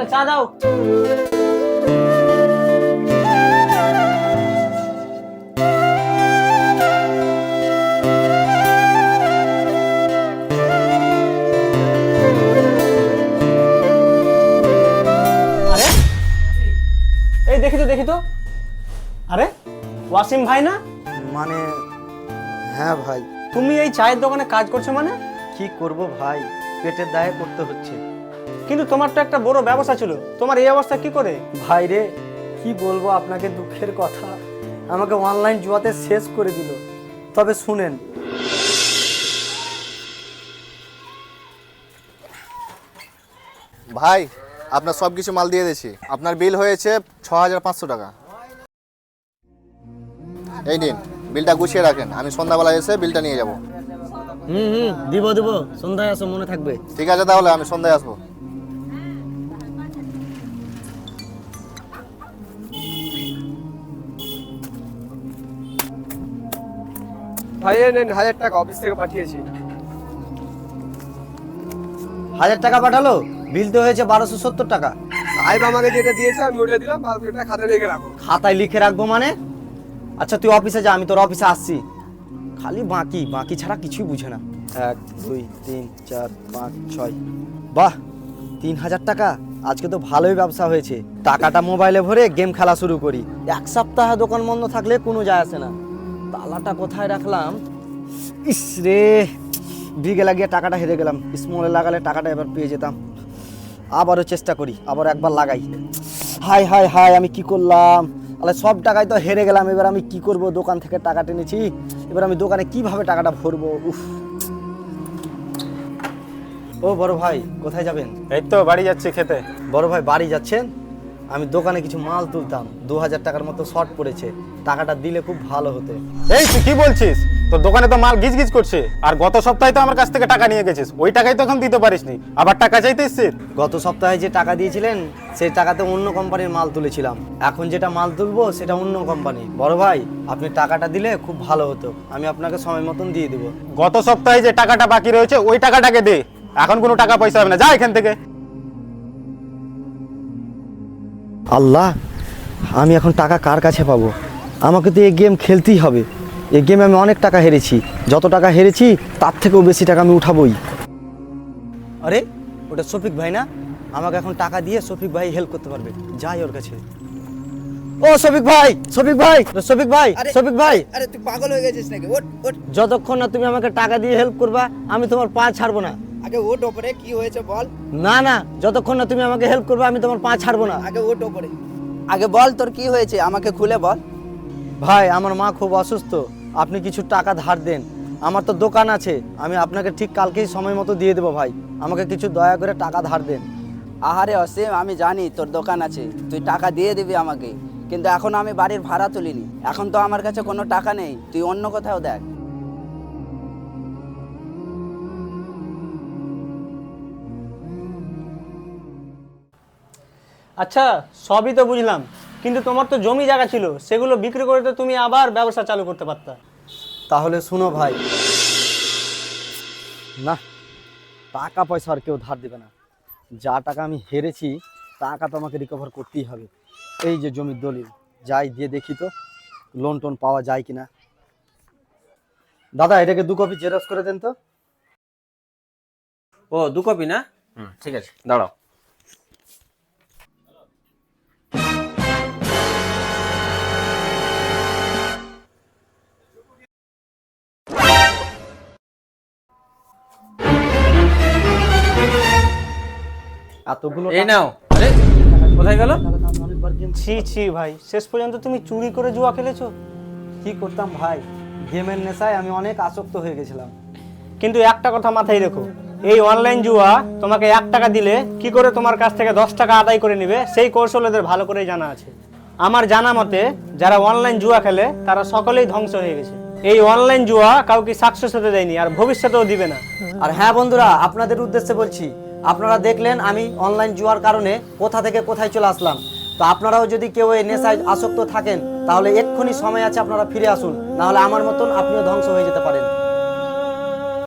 একটা চা দাও। আরে এই দেখি তো দেখি তো। আরে ওয়াসিম ভাই না? মানে হ্যাঁ ভাই। তুমি এই চায়ের দোকানে কাজ করছ মানে? কি করব ভাই? পেটের দায়ে করতে হচ্ছে। কিন্তু তোমার তো একটা বড় ব্যবসা ছিল। তোমার এই অবস্থা কি করে? ভাই রে কি বলব আপনাকে দুঃখের কথা? আমাকে অনলাইন জুয়াতে শেষ করে দিল। তবে শুনেন। ভাই আপনার সব কিছু মাল দিয়ে দিয়েছি। আপনার বিল হয়েছে ছ হাজার পাঁচশো টাকা। এই নিন বিলটা গুছিয়ে রাখেন। আমি সন্ধ্যাবেলা এসে বিলটা নিয়ে যাব। হুম হুম দিব দিব। সন্ধ্যায় আসো মনে থাকবে। ঠিক আছে তাহলে আমি সন্ধ্যায় আসব। ভাই এই নেন হাজার টাকা অফিস থেকে পাঠিয়েছি। হাজার টাকা পাঠালো? বিল তো হয়েছে বারোশো সত্তর টাকা। সাহেব আমাকে যেটা দিয়েছে আমি ওটা দিলাম বাকিটা খাতা রেখে রাখো। খাতায় লিখে রাখব মানে? আচ্ছা তুই অফিসে যা আমি তোর অফিসে আসছি। খালি বাকি বাকি ছাড়া কিছুই বুঝে না। এক দুই তিন চার পাঁচ ছয়। বাহ তিন হাজার টাকা। আজকে তো ভালোই ব্যবসা হয়েছে। টাকাটা মোবাইলে ভরে গেম খেলা শুরু করি। এক সপ্তাহ দোকান বন্ধ থাকলে কোনো যায় আসে না। তালাটা কোথায় রাখলাম? ইস রে বিগে লাগিয়ে টাকাটা হেরে গেলাম। স্মলে লাগালে টাকাটা এবার পেয়ে যেতাম। আবারও চেষ্টা করি আবার একবার লাগাই। হাই হাই হাই আমি কি করলাম? আলে সব টাকাই তো হেরে গেলাম এবার আমি কি করব? দোকান থেকে টাকা টেনেছি। এবার আমি দোকানে কীভাবে টাকাটা ভরবো? উফ। ও বড় ভাই কোথায় যাবেন? এই তো বাড়ি যাচ্ছি খেতে। বড় ভাই বাড়ি যাচ্ছেন? আমি দোকানে কিছু মাল তুলতাম। দু হাজার টাকার মতো শর্ট পড়েছে। টাকাটা দিলে খুব ভালো হতো। এই তুই কি বলছিস? তোর দোকানে তো মাল গিজ গিজ করছে। আর গত সপ্তাহে তো আমার কাছ থেকে টাকা নিয়ে গেছিস। ওই টাকাই তো এখন দিতে পারিসনি। আবার টাকা চাইতে এসছিস গত সপ্তাহে যে টাকা দিয়েছিলেন সেই টাকাতে অন্য কোম্পানির মাল তুলেছিলাম। এখন যেটা মাল তুলবো সেটা অন্য কোম্পানি বড় ভাই আপনি টাকাটা দিলে খুব ভালো হতো। আমি আপনাকে সময় মতন দিয়ে দেবো। গত সপ্তাহে যে টাকাটা বাকি রয়েছে ওই টাকাটাকে দে। এখন কোনো টাকা পয়সা হবে না। যা এখান থেকে। আল্লাহ আমি এখন টাকা কার কাছে পাবো? আমাকে তো এই গেম খেলতেই হবে। এই গেমে আমি অনেক টাকা হেরেছি। যত টাকা হেরেছি তার থেকেও বেশি টাকা আমি উঠাবই। আরে ওটা শফিক ভাই না? আমাকে এখন টাকা দিয়ে শফিক ভাই হেল্প করতে পারবে। যাই ওর কাছে। ও শফিক ভাই শফিক ভাই শফিক ভাই শফিক ভাই। আরে তুই পাগল হয়ে গেছিস নাকি? ওট ওট যতক্ষণ না তুমি আমাকে টাকা দিয়ে হেল্প করবা আমি তোমার পা ছাড়বো না। আগে ওট ওপরে কি হয়েছে বল। না না যতক্ষণ না তুমি আমাকে হেল্প করবে আমি তোমার পা ছাড়বো না। আগে ওট ওপরে। আগে বল তোর কি হয়েছে আমাকে খুলে বল। ভাই আমার মা খুব অসুস্থ। আপনি কিছু টাকা ধার দেন। আমার তো দোকান আছে। আমি আপনাকে ঠিক কালকেই সময় মতো দিয়ে দেবো ভাই। আমাকে কিছু দয়া করে টাকা ধার দেন। আহারে অসীম আমি জানি তোর দোকান আছে। তুই টাকা দিয়ে দিবি আমাকে। কিন্তু এখন আমি বাড়ির ভাড়া তুলিনি। এখন তো আমার কাছে কোনো টাকা নেই। তুই অন্য কোথাও দেখ। আচ্ছা সবই তো বুঝলাম। কিন্তু তোমার তো জমি জায়গা ছিল সেগুলো বিক্রি করে তো তুমি আবার ব্যবসা চালু করতে পারতা। তাহলে শুনো ভাই। না টাকা পয়সা আর কেউ ধার দেবে না। যা টাকা আমি হেরেছি টাকা তো আমাকে রিকভার করতেই হবে। এই যে জমির দলিল যাই দিয়ে দেখি তো লোন টোন পাওয়া যায় কিনা। দাদা এটাকে দু কপি জেরক্স করে দেন তো। ও দু কপি না? ঠিক আছে দাঁড়াও। এতগুলো এই নাও। আরে কোথায় গেল? ছি ছি ভাই। শেষ পর্যন্ত তুমি চুরি করে জুয়া খেলেছো? কি করতাম ভাই? গেমের নেশায় আমি অনেক আসক্ত হয়ে গেছিলাম। কিন্তু একটা কথা মাথায় রেখো। এই অনলাইন জুয়া তোমাকে এক টাকা দিলে কি করে তোমার কাছ থেকে দশ টাকা আদায় করে নেবে? সেই কৌশল এদের ভালো করেই জানা আছে। আমার জানা মতে যারা অনলাইন জুয়া খেলে তারা সকলেই ধ্বংস হয়ে গেছে। এই অনলাইন জুয়া কাউকে সাকসেস হতে দেয়নি আর ভবিষ্যতেও দিবে না। আর হ্যাঁ বন্ধুরা আপনাদের উদ্দেশ্যে বলছি আপনারা দেখলেন আমি অনলাইন জুয়ার কারণে কোথা থেকে কোথায় চলে আসলাম। তো আপনারাও যদি কেউ এই নেশায় আসক্ত থাকেন, তাহলে এক্ষুনি সময় আছে আপনারা ফিরে আসুন, নাহলে আমার মতন আপনিও ধ্বংস হয়ে যেতে পারেন।